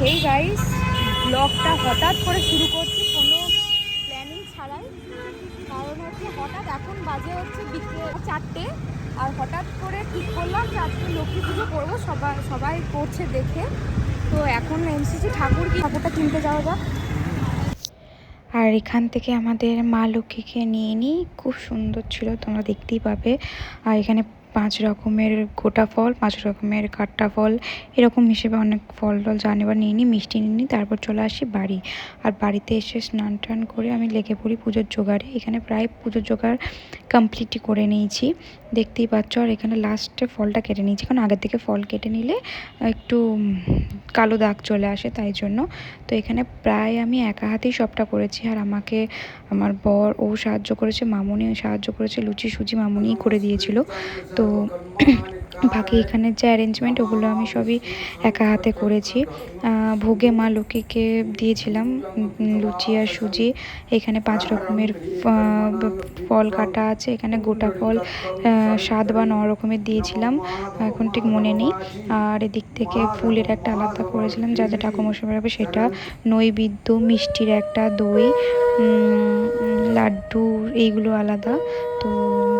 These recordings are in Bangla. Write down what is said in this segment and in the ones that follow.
হেই গাইস ব্লগটা হঠাৎ করে শুরু করছি, কোনো প্ল্যানিং ছাড়াই। কারণ হচ্ছে হঠাৎ এখন বাজে হচ্ছে বিকেল চারটে, আর হঠাৎ করে ঠিক করলাম যে আজকে লক্ষ্মী পুজো করব সবাই সবাই করছে দেখে। তো এখন এমসিসি ঠাকুর কি ঠাকুরটা কিনতে যাওয়া যাক। আর এখান থেকে আমাদের মা লক্ষ্মীকে নিয়ে নিই খুব সুন্দর ছিল, তোমরা দেখতেই পাবে। আর এখানে পাঁচ রকমের গোটা ফল, পাঁচ রকমের কাট্টা ফল, এরকম হিসেবে অনেক ফল টল যা নেবার নিয়ে নিই মিষ্টি নিয়ে নিই তারপর চলে আসি বাড়ি। আর বাড়িতে এসে স্নান টান করে আমি লেগে পড়ি পুজোর জোগাড়ে। এখানে প্রায় পুজোর জোগাড় কমপ্লিটই করে নিয়েছি। দেখতেই পাচ্ছ, আর এখানে লাস্টে ফলটা কেটে নিয়েছি। কারণ আগের থেকে ফল কেটে নিলে একটু কালো দাগ চলে আসে, তাই জন্য। তো এখানে প্রায় আমি একা হাতেই সবটা করেছি। আর আমাকে আমার বর, ও সাহায্য করেছে মামুনি সাহায্য করেছে, লুচি, সুজি মামুনিই করে দিয়েছিল। তো বাকি এখানে যে অ্যারেঞ্জমেন্ট ওগুলো আমি সবই একা হাতে করেছি। ভোগে মা লক্ষ্মীকে দিয়েছিলাম লুচি আর সুজি। এখানে পাঁচ রকমের ফল কাটা আছে, এখানে গোটা ফল সাত বা ন রকমের দিয়েছিলাম। এখন ঠিক মনে নেই। আর এদিক থেকে ফুলের একটা আলাদা করেছিলাম, যা যা ঠাকুমশাই বেরোবে সেটা নৈবেদ্য মিষ্টির একটা দই লাড্ডু এইগুলো আলাদা। তো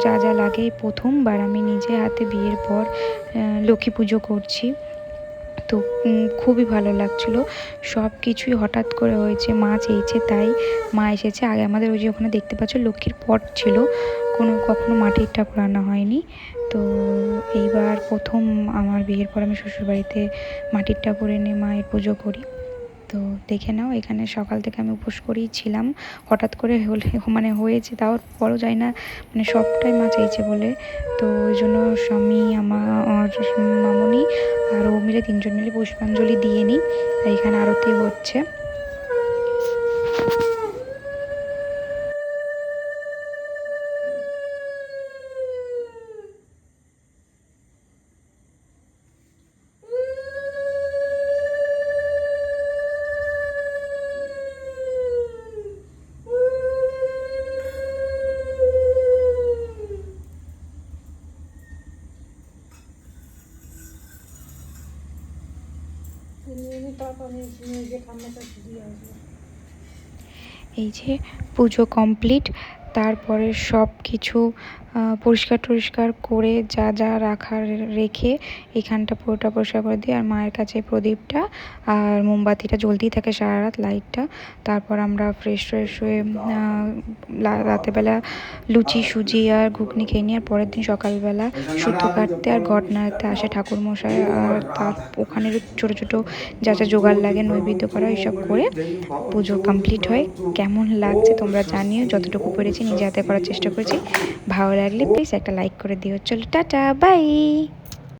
যা যা লাগে প্রথমবার আমি নিজে হাতে বিয়ের পর লক্ষ্মী পুজো করছি। তো খুবই ভালো লাগছিল। সব কিছুই হঠাৎ করে হয়েছে, মা চেয়েছে তাই মা এসেছে। আগে আমাদের ওই যে ওখানে দেখতে পাচ্ছ লক্ষ্মীর পট ছিল, কোনো কখনো মাটির ঠাকুর আনা হয়নি। তো এইবার প্রথম আমার বিয়ের পর আমি শ্বশুরবাড়িতে মাটির ঠাকুর এনে মায়ের পুজো করি। তো দেখে নাও, এখানে সকাল থেকে আমি উপোস করেই ছিলাম। হঠাৎ করে হলে মানে হয়েছে, তাও পরও যায় না মানে সবটাই মা চাইছে বলে। তো ওই জন্য স্বামী আমার মামনি আর ও মিলে তিনজন মিলে পুষ্পাঞ্জলি দিয়ে নিই। এখানে আরতি হচ্ছে। এই যে পুজো কমপ্লিট তারপরে সব কিছু পরিষ্কার টরিষ্কার করে যা যা রাখার রেখে এখানটা পুরোটা পরিষ্কার করে দিই। আর মায়ের কাছে প্রদীপটা আর মোমবাতিটা জ্বলতেই থাকে সারা রাত লাইটটা। তারপর আমরা ফ্রেশ ফ্রেশ হয়ে রাতেরবেলা লুচি, সুজি আর ঘুগনি খেয়ে নিয়ে আর পরের দিন সকালবেলা সুতো কাটতে আর ঘট নাড়তে আসে ঠাকুরমশাই। আর তার ওখানে ছোটো ছোটো যা যা জোগাড় লাগে, নৈবেদ্য করা, এইসব করে পুজো কমপ্লিট হয়। কেমন লাগছে তোমরা জানিও। যতটুকু পেরেছি, নিজে হাতে করার চেষ্টা করেছি। ভালো লাগলে প্লিজ একটা লাইক করে দিও। চলো টাটা বাই